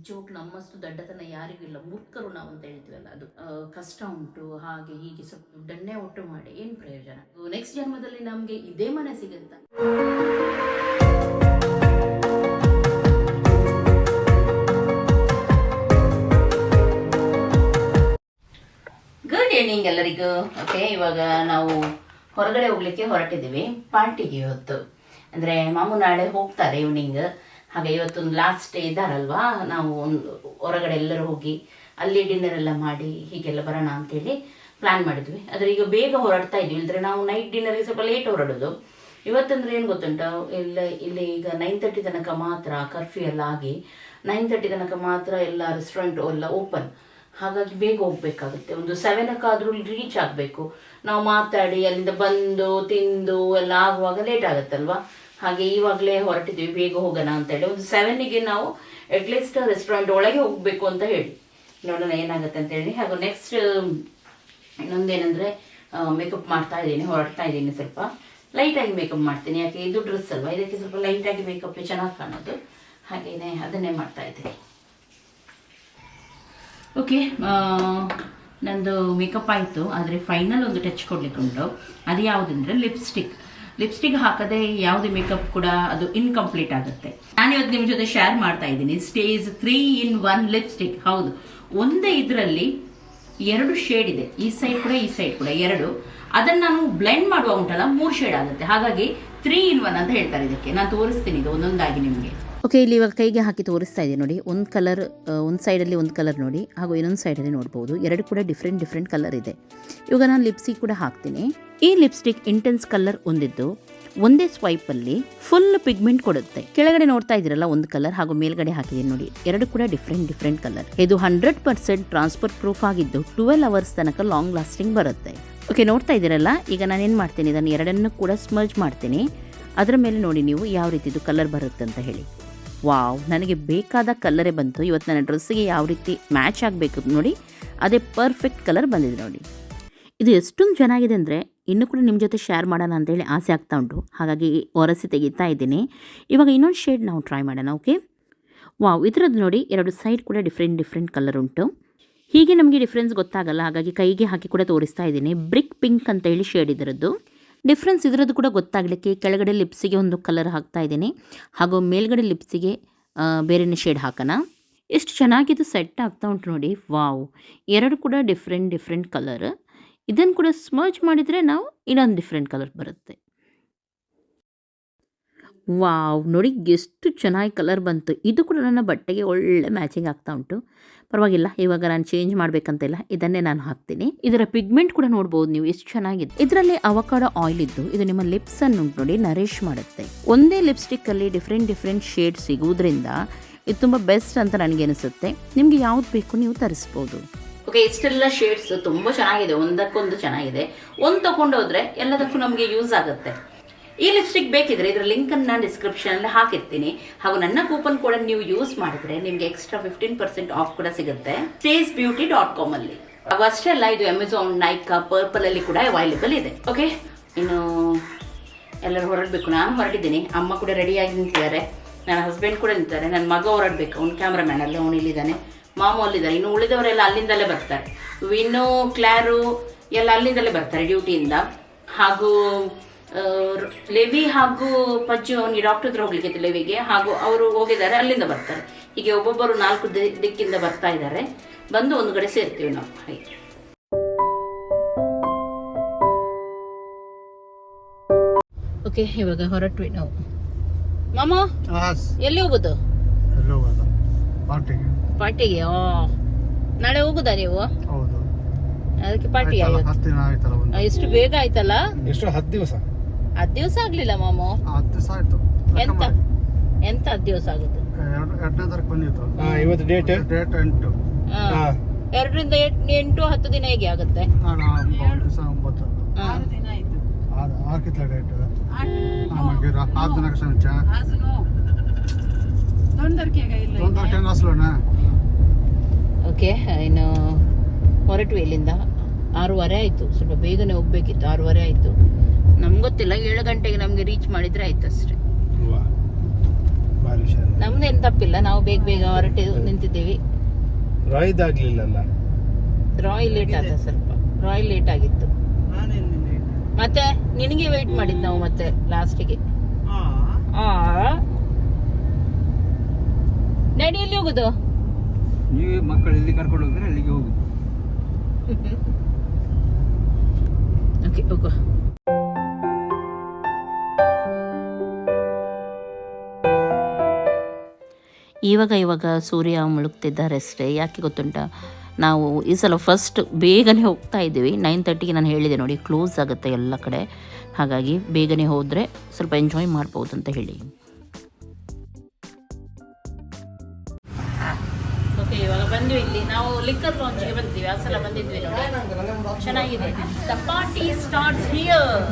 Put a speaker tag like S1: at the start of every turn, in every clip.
S1: ನಿಜವಾಗ್ಲೂ ನಮ್ಮಷ್ಟು ದಡ್ಡತನ ಯಾರಿಗೂ ಇಲ್ಲ. ಮೂರ್ಖರು ನಾವು ಅಂತ ಹೇಳ್ತೀವಲ್ಲ ಅದು. ಕಷ್ಟ ಉಂಟು, ಹಾಗೆ ಹೀಗೆ ಸ್ವಲ್ಪ ದುಡ್ಡನ್ನೇ ಒಟ್ಟು ಮಾಡಿ, ಏನು ಪ್ರಯೋಜನ? ನೆಕ್ಸ್ಟ್ ಜನ್ಮದಲ್ಲಿ ನಮಗೆ ಇದೇ ಮನೆ ಸಿಗುತ್ತಾ? ಗುಡ್ ಈವ್ನಿಂಗ್ ಎಲ್ಲರಿಗೂ. ಓಕೆ ಇವಾಗ ನಾವು ಹೊರಗಡೆ ಹೋಗ್ಲಿಕ್ಕೆ ಹೊರಟಿದ್ದೀವಿ. ಪಾರ್ಟಿಗೆ ಇವತ್ತು. ಅಂದರೆ ಮಾಮು ನಾಳೆ ಹೋಗ್ತಾರೆ ಈವ್ನಿಂಗ್ ಹಾಗೆ ಇವತ್ತೊಂದು ಲಾಸ್ಟ್ ಡೇ ಇದ್ದಾರಲ್ವಾ? ನಾವು ಒಂದು ಹೊರಗಡೆ ಎಲ್ಲರೂ ಹೋಗಿ ಅಲ್ಲಿ ಡಿನ್ನರ್ ಎಲ್ಲ ಮಾಡಿ ಹೀಗೆಲ್ಲ ಬರೋಣ ಅಂತೇಳಿ ಪ್ಲಾನ್ ಮಾಡಿದ್ವಿ. ಆದರೆ ಈಗ ಬೇಗ ಹೊರಡ್ತಾ ಇದ್ವಿ. ಇಲ್ಲದ್ರೆ ನಾವು ನೈಟ್ ಡಿನ್ನರ್ಗೆ ಸ್ವಲ್ಪ ಲೇಟ್ ಹೊರಡೋದು. ಇವತ್ತಂದ್ರೆ ಏನು ಗೊತ್ತುಂಟ? ಇಲ್ಲ, ಇಲ್ಲಿ ಈಗ ನೈನ್ ತರ್ಟಿ ತನಕ ಮಾತ್ರ ಕರ್ಫ್ಯೂ ಎಲ್ಲ ಆಗಿ ನೈನ್ ತರ್ಟಿ ತನಕ ಮಾತ್ರ ಎಲ್ಲ ರೆಸ್ಟೋರೆಂಟ್ ಎಲ್ಲ ಓಪನ್ ಹಾಗಾಗಿ ಬೇಗ ಹೋಗ್ಬೇಕಾಗುತ್ತೆ. ಒಂದು ಆದ್ರೂ ರೀಚ್ ಆಗಬೇಕು. ನಾವು ಮಾತಾಡಿ ಅಲ್ಲಿಂದ ಬಂದು, ತಿಂದು, ಎಲ್ಲ ಆಗುವಾಗ ಲೇಟ್ ಆಗುತ್ತಲ್ವಾ? ಹಾಗೆ ಇವಾಗಲೇ ಹೊರಟಿದ್ವಿ, ಬೇಗ ಹೋಗೋಣ ಅಂತೇಳಿ. ಒಂದು ಸೆವೆನ್ನಿಗೆ ನಾವು ಅಟ್ಲೀಸ್ಟ್ ರೆಸ್ಟೋರೆಂಟ್ ಒಳಗೆ ಹೋಗಬೇಕು ಅಂತ ಹೇಳಿ. ನೋಡೋಣ ಏನಾಗುತ್ತೆ ಅಂತ ಹೇಳಿ ಹಾಗೂ ನೆಕ್ಸ್ಟ್ ಇನ್ನೊಂದೇನೆಂದರೆ ಮೇಕಪ್ ಮಾಡ್ತಾ ಇದ್ದೀನಿ, ಹೊರಡ್ತಾ ಇದ್ದೀನಿ ಸ್ವಲ್ಪ. ಲೈಟಾಗಿ ಮೇಕಪ್ ಮಾಡ್ತೀನಿ. ಯಾಕೆ, ಇದು ಡ್ರೆಸ್ ಅಲ್ವಾ? ಇದಕ್ಕೆ ಸ್ವಲ್ಪ ಲೈಟಾಗಿ ಮೇಕಪ್ ಚೆನ್ನಾಗಿ ಕಾಣೋದು. ಹಾಗೆಯೇ ಅದನ್ನೇ ಮಾಡ್ತಾ ಇದ್ದೀನಿ. ಓಕೆ ನಂದು ಮೇಕಪ್ ಆಯಿತು. ಆದರೆ ಫೈನಲ್ ಒಂದು ಟಚ್ ಕೊಡ್ಲಿಕ್ಕೆ ಉಂಟು. ಅದು ಯಾವುದಂದ್ರೆ ಲಿಪ್ಸ್ಟಿಕ್ ಲಿಪ್ಸ್ಟಿಕ್ ಹಾಕದೆ ಯಾವುದೇ ಮೇಕಪ್ ಕೂಡ ಅದು ಇನ್ಕಂಪ್ಲೀಟ್ ಆಗುತ್ತೆ. ನಾನು ಇವತ್ತು ನಿಮ್ಮ ಜೊತೆ ಶೇರ್ ಮಾಡ್ತಾ ಇದ್ದೀನಿ. Stage three in one lipstick ಹೌದು. ಒಂದೇ ಇದರಲ್ಲಿ ಎರಡು ಶೇಡ್ ಇದೆ. ಈ ಸೈಡ್ ಕೂಡ, ಈ ಸೈಡ್ ಕೂಡ ಎರಡು. ಅದನ್ನು ನಾನು ಬ್ಲೆಂಡ್ ಮಾಡುವ ಉಂಟಲ್ಲ, ಮೂರು ಶೇಡ್ ಆಗುತ್ತೆ. ಹಾಗಾಗಿ ತ್ರೀ ಇನ್ ಒನ್ ಅಂತ ಹೇಳ್ತಾರೆ ಇದಕ್ಕೆ. ನಾನು ತೋರಿಸ್ತೀನಿ ಇದು ಒಂದೊಂದಾಗಿ ನಿಮಗೆ. ಓಕೆ, ಇಲ್ಲಿ ಇವಾಗ ಕೈಗೆ ಹಾಕಿ ತೋರಿಸ್ತಾ ಇದೆ ನೋಡಿ. ಒಂದು ಕಲರ್ ಒಂದು ಸೈಡಲ್ಲಿ ಒಂದು ಕಲರ್ ನೋಡಿ, ಹಾಗೂ ಇನ್ನೊಂದು ಸೈಡಲ್ಲಿ ನೋಡ್ಬೋದು. ಎರಡು ಕೂಡ ಡಿಫ್ರೆಂಟ್ ಡಿಫ್ರೆಂಟ್ ಕಲರ್ ಇದೆ. ಇವಾಗ ನಾನು ಲಿಪ್ಸ್ಟಿಕ್ ಕೂಡ ಹಾಕ್ತೀನಿ. ಈ ಲಿಪ್ಸ್ಟಿಕ್ ಇಂಟೆನ್ಸ್ ಕಲರ್ ಒಂದಿದ್ದು, ಒಂದೇ ಸ್ವೈಪಲ್ಲಿ ಫುಲ್ ಪಿಗ್ಮೆಂಟ್ ಕೊಡುತ್ತೆ. ಕೆಳಗಡೆ ನೋಡ್ತಾ ಇದ್ದೀರಲ್ಲ, ಒಂದು ಕಲರ್ ಹಾಗೂ ಮೇಲ್ಗಡೆ ಹಾಕಿದೆ ನೋಡಿ. ಎರಡು ಕೂಡ ಡಿಫ್ರೆಂಟ್ ಡಿಫ್ರೆಂಟ್ ಕಲರ್ ಇದು ಹಂಡ್ರೆಡ್ ಪರ್ಸೆಂಟ್ ಟ್ರಾನ್ಸ್ಫರ್ ಪ್ರೂಫ್ ಆಗಿದ್ದು ಟ್ವೆಲ್ ಅವರ್ಸ್ ತನಕ ಲಾಂಗ್ ಲಾಸ್ಟಿಂಗ್ ಬರುತ್ತೆ. ಓಕೆ, ನೋಡ್ತಾ ಇದ್ದೀರಲ್ಲ, ಈಗ ನಾನು ಏನು ಮಾಡ್ತೀನಿ, ಇದನ್ನು ಎರಡನ್ನು ಕೂಡ ಸ್ಮರ್ಜ್ ಮಾಡ್ತೀನಿ. ಅದರ ಮೇಲೆ ನೋಡಿ ನೀವು ಯಾವ ರೀತಿದು ಕಲರ್ ಬರುತ್ತೆ ಅಂತ ಹೇಳಿ. ವಾವ್, ನನಗೆ ಬೇಕಾದ ಕಲ್ಲರೇ ಬಂತು. ಇವತ್ತು ನನ್ನ ಡ್ರೆಸ್ಸಿಗೆ ಯಾವ ರೀತಿ ಮ್ಯಾಚ್ ಆಗಬೇಕು ನೋಡಿ, ಅದೇ ಪರ್ಫೆಕ್ಟ್ ಕಲರ್ ಬಂದಿದೆ ನೋಡಿ. ಇದು ಎಷ್ಟೊಂದು ಚೆನ್ನಾಗಿದೆ ಅಂದರೆ, ಇನ್ನೂ ಕೂಡ ನಿಮ್ಮ ಜೊತೆ ಶೇರ್ ಮಾಡೋಣ ಅಂತೇಳಿ ಆಸೆ ಆಗ್ತಾ ಉಂಟು. ಹಾಗಾಗಿ ಒರೆಸಿ ತೆಗಿತಾ ಇದ್ದೀನಿ. ಇವಾಗ ಇನ್ನೊಂದು ಶೇಡ್ ನಾವು ಟ್ರೈ ಮಾಡೋಣ ಓಕೆ ವಾವ್, ಇದರದ್ದು ನೋಡಿ ಎರಡು ಸೈಡ್ ಕೂಡ ಡಿಫ್ರೆಂಟ್ ಡಿಫ್ರೆಂಟ್ ಕಲರ್ ಉಂಟು. ಹೀಗೆ ನಮಗೆ ಡಿಫ್ರೆನ್ಸ್ ಗೊತ್ತಾಗಲ್ಲ. ಹಾಗಾಗಿ ಕೈಗೆ ಹಾಕಿ ಕೂಡ ತೋರಿಸ್ತಾ ಇದ್ದೀನಿ. ಬ್ರಿಕ್ ಪಿಂಕ್ ಅಂತ ಹೇಳಿ ಶೇಡ್ ಇದರದ್ದು. ಡಿಫ್ರೆನ್ಸ್ ಇದರದ್ದು ಕೂಡ ಗೊತ್ತಾಗಲಿಕ್ಕೆ ಕೆಳಗಡೆ ಲಿಪ್ಸಿಗೆ ಒಂದು ಕಲರ್ ಹಾಕ್ತಾ ಇದ್ದೀನಿ. ಹಾಗೂ ಮೇಲ್ಗಡೆ ಲಿಪ್ಸಿಗೆ ಬೇರೆನೇ ಶೇಡ್ ಹಾಕೋಣ. ಎಷ್ಟು ಚೆನ್ನಾಗಿದ್ದು ಸೆಟ್ ಆಗ್ತಾ ಉಂಟು ನೋಡಿ. ವಾವ್ ಎರಡು ಕೂಡ ಡಿಫ್ರೆಂಟ್ ಡಿಫ್ರೆಂಟ್ ಕಲರ್ ಇದನ್ನು ಕೂಡ ಸ್ಮರ್ಜ್ ಮಾಡಿದರೆ ನಾವು ಇನ್ನೊಂದು ಡಿಫ್ರೆಂಟ್ ಕಲರ್ ಬರುತ್ತೆ. ವಾವ್ ನೋಡಿ, ಎಷ್ಟು ಚೆನ್ನಾಗಿ ಕಲರ್ ಬಂತು. ಇದು ಕೂಡ ನನ್ನ ಬಟ್ಟೆಗೆ ಒಳ್ಳೆ ಮ್ಯಾಚಿಂಗ್ ಆಗ್ತಾ ಉಂಟು. ಪರವಾಗಿಲ್ಲ, ಇವಾಗ ನಾನು ಚೇಂಜ್ ಮಾಡಬೇಕಂತಿಲ್ಲ ಇದನ್ನೇ ನಾನು ಹಾಕ್ತೀನಿ. ಇದರ ಪಿಗ್ಮೆಂಟ್ ಕೂಡ ನೋಡಬಹುದು ನೀವು, ಎಷ್ಟು ಚೆನ್ನಾಗಿದೆ. ಇದರಲ್ಲಿ ಅವಕಾಡ ಆಯಿಲ್ ಇದ್ದು, ಇದು ನಿಮ್ಮ ಲಿಪ್ಸ್ ಅನ್ನು ನೋಡಿ ನರೇಶ್ ಮಾಡುತ್ತೆ. ಒಂದೇ ಲಿಪ್ಸ್ಟಿಕ್ ಅಲ್ಲಿ ಡಿಫ್ರೆಂಟ್ ಡಿಫ್ರೆಂಟ್ ಶೇಡ್ ಸಿಗುವುದರಿಂದ ಇದು ತುಂಬ ಬೆಸ್ಟ್ ಅಂತ ನನಗೆ ಅನಿಸುತ್ತೆ. ನಿಮಗೆ ಯಾವ್ದು ಬೇಕು ನೀವು ತರಿಸ್ಬೋದು. ಓಕೆ ಇಷ್ಟೆಲ್ಲ ಶೇಡ್ಸ್ ತುಂಬ ಚೆನ್ನಾಗಿದೆ, ಒಂದಕ್ಕೊಂದು ಚೆನ್ನಾಗಿದೆ. ಒಂದು ತಗೊಂಡೋದ್ರೆ ಎಲ್ಲದಕ್ಕೂ ನಮಗೆ ಯೂಸ್ ಆಗುತ್ತೆ. ಈ ಲಿಪ್ಸ್ಟಿಕ್ ಬೇಕಿದ್ರೆ ಇದರ ಲಿಂಕ್ ಅನ್ನ ಡಿಸ್ಕ್ರಿಪ್ಷನ್ ಅಲ್ಲಿ ಹಾಕಿರ್ತೀನಿ. ಹಾಗೂ ನನ್ನ ಕೂಪನ್ ಕೂಡ ನೀವು ಯೂಸ್ ಮಾಡಿದ್ರೆ ನಿಮಗೆ ಎಕ್ಸ್ಟ್ರಾ ಫಿಫ್ಟೀನ್ ಪರ್ಸೆಂಟ್ ಆಫ್ ಕೂಡ ಸಿಗುತ್ತೆ. ಸ್ಟೇಸ್ ಬ್ಯೂಟಿ ಡಾಟ್ ಕಾಮ್ ಅಲ್ಲಿ ಅಷ್ಟೇ ಅಲ್ಲ, ಇದು ಅಮೆಝಾನ್ ನೈಕಾ ಪರ್ಪಲ್ ಅಲ್ಲಿ ಕೂಡ ಅವೈಲೇಬಲ್ ಇದೆ. ಓಕೆ ಇನ್ನು ಎಲ್ಲರೂ ಹೊರಡಬೇಕು. ನಾನು ಹೊರಟಿದ್ದೀನಿ. ಅಮ್ಮ ಕೂಡ ರೆಡಿಯಾಗಿ ನಿಂತಿದ್ದಾರೆ. ನನ್ನ ಹಸ್ಬೆಂಡ್ ಕೂಡ ನಿಂತಿದ್ದಾರೆ. ನನ್ನ ಮಗ ಹೊರಡ್ಬೇಕು. ಅವ್ನು ಕ್ಯಾಮ್ರಾಮ್ಯಾನ್ ಅಲ್ಲಿ, ಅವನು ಇಲ್ಲಿದ್ದಾನೆ. ಮಾಮು ಅಲ್ಲಿದ್ದಾರೆ. ಇನ್ನು ಉಳಿದವರೆಲ್ಲ ಅಲ್ಲಿಂದಲೇ ಬರ್ತಾರೆ. ವಿನ್ನು ಕ್ಲಾರು ಎಲ್ಲ ಅಲ್ಲಿಂದಲೇ ಬರ್ತಾರೆ ಡ್ಯೂಟಿಯಿಂದ ಹಾಗೂ ಲೆವಿ ಹಾಗೂ ಪಜ್ಜು ಅವನಿಗೆ ಡಾಕ್ಟರ್ ಹತ್ರ ಹೋಗ್ಲಿಕ್ಕೆ ಇತ್ತು ಲೆವಿಗೆ ಹಾಗೂ ಅವರು ಹೋಗಿದ್ದಾರೆ ಅಲ್ಲಿಂದ ಬರ್ತಾರೆ. ಹೀಗೆ ಒಬ್ಬೊಬ್ಬರು ನಾಲ್ಕು ದಿ- ದಿಕ್ಕಿಂದ ಬರ್ತಾ ಇದ್ದಾರೆ. ಬಂದು ಒಂದು ಕಡೆ ಸೇರ್ತೀವಿ ನಾವು. ಹಾಗೆ. ಓಕೆ ಇವಾಗ ಹೊರಟ್ವಿ ನಾವು. ಮಾಮ ಎಲ್ಲಿ ಹೋಗುದು?
S2: ಪಾರ್ಟಿಗೆ.
S1: ನಾಳೆ ಹೋಗುದಾ ನೀವು?
S2: ಹೌದು.
S1: ಅದಕ್ಕೆ ಪಾರ್ಟಿ
S2: ಆಯ್ತಲ್ಲ, ಹತ್ತು ದಿನ ಆಯ್ತಲ್ಲ
S1: ಎಷ್ಟು ಬೇಗ ಆಯ್ತಲ್ಲ?
S2: ಎಷ್ಟು ಹತ್ತು ದಿವಸ.
S1: ಹತ್ತು ದಿವಸ ಆಗ್ಲಿಲ್ಲ ಮಾಮು.
S2: ಹತ್ತು ದಿವಸ ಆಯ್ತು.
S1: ಎಂತ? ಎಂತ ಹತ್ತು ದಿವಸ ಆಗುತ್ತೆ?
S2: ಎರಡು ಎರಡನೇ ತಾರೀಕು ಬಂದಿತ್ತು
S3: ಇವತ್ತು ಡೇಟ್
S2: ಡೇಟ್ ಎಂಟು.
S1: ಹಾ. ಎರಡರಿಂದ ಎಟ್- ಎಂಟು ಹತ್ತು ದಿನ ಹೇಗೆ ಆಗುತ್ತೆ?
S2: ಒಂಬತ್ತು. ಆರು ಡೇಟ್ ದಿನ.
S1: ಓಕೆ ಇನ್ನು ಹೊರಟು ಇಲ್ಲಿಂದ. ಆರೂವರೆ ಆಯಿತು. ಸ್ವಲ್ಪ ಬೇಗನೆ ಹೋಗ್ಬೇಕಿತ್ತು. ಆರೂವರೆ ಆಯಿತು. ನಮ್ಗೆ ಗೊತ್ತಿಲ್ಲ ಏಳು ಗಂಟೆಗೆ ನಮಗೆ ರೀಚ್ ಮಾಡಿದ್ರೆ ಆಯ್ತು ಅಷ್ಟೇ. ನಮ್ದೇನು ತಪ್ಪಿಲ್ಲ ನಾವು ಬೇಗ ಬೇಗ ಹೊರಟೆ ನಿಂತಿದ್ದೀವಿ.
S3: ರಾಯ್ದ್ ಆಗ್ಲಿಲ್ಲಲ್ಲ?
S1: ರಾಯ್ ಲೇಟ್ ಆದ ಸ್ವಲ್ಪ. ರಾಯ್ ಲೇಟ್ ಆಗಿತ್ತು. ಮತ್ತೆ ನಿನಗೆ ವೆಯ್ಟ್ ಮಾಡಿದ್ ನಾವು ಮತ್ತೆ ಲಾಸ್ಟಿಗೆ ಡ್ಯಾಡಿ ಎಲ್ಲಿ ಹೋಗುದು?
S4: ನೀವೇ ಮಕ್ಕಳು ಎಲ್ಲಿ ಕರ್ಕೊಂಡು ಹೋಗಿದ್ರೆ ಅಲ್ಲಿಗೆ ಹೋಗುದು.
S1: ಓಕೆ ಹೋಗುವ ಇವಾಗ ಇವಾಗ ಸೂರ್ಯ ಮುಳುಗ್ತಿದ್ದಾರೆ ಅಷ್ಟೇ ಯಾಕೆ ಗೊತ್ತುಂಟ? ನಾವು ಈ ಸಲ ಫಸ್ಟ್ ಬೇಗನೆ ಹೋಗ್ತಾ ಇದ್ದೀವಿ. ನೈನ್ ತರ್ಟಿಗೆ ನಾನು ಹೇಳಿದೆ ನೋಡಿ ಕ್ಲೋಸ್ ಆಗುತ್ತೆ ಎಲ್ಲ ಕಡೆ. ಹಾಗಾಗಿ ಬೇಗನೆ ಹೋದರೆ ಸ್ವಲ್ಪ ಎಂಜಾಯ್ ಮಾಡ್ಬೋದು ಅಂತ ಹೇಳಿ. ಇವಾಗ ಬಂದ್ವಿ ಇಲ್ಲಿ. ನಾವು ಲಿಕ್ಕರ್ ಲಾಂಚ್ಗೆ ಬಂದ್ವಿ. ಆ ಸಲ ಬಂದಿದ್ವಿ ಚೆನ್ನಾಗಿದೆ. ದ ಪಾರ್ಟಿ ಸ್ಟಾರ್ಟ್ಸ್ ಹಿಯರ್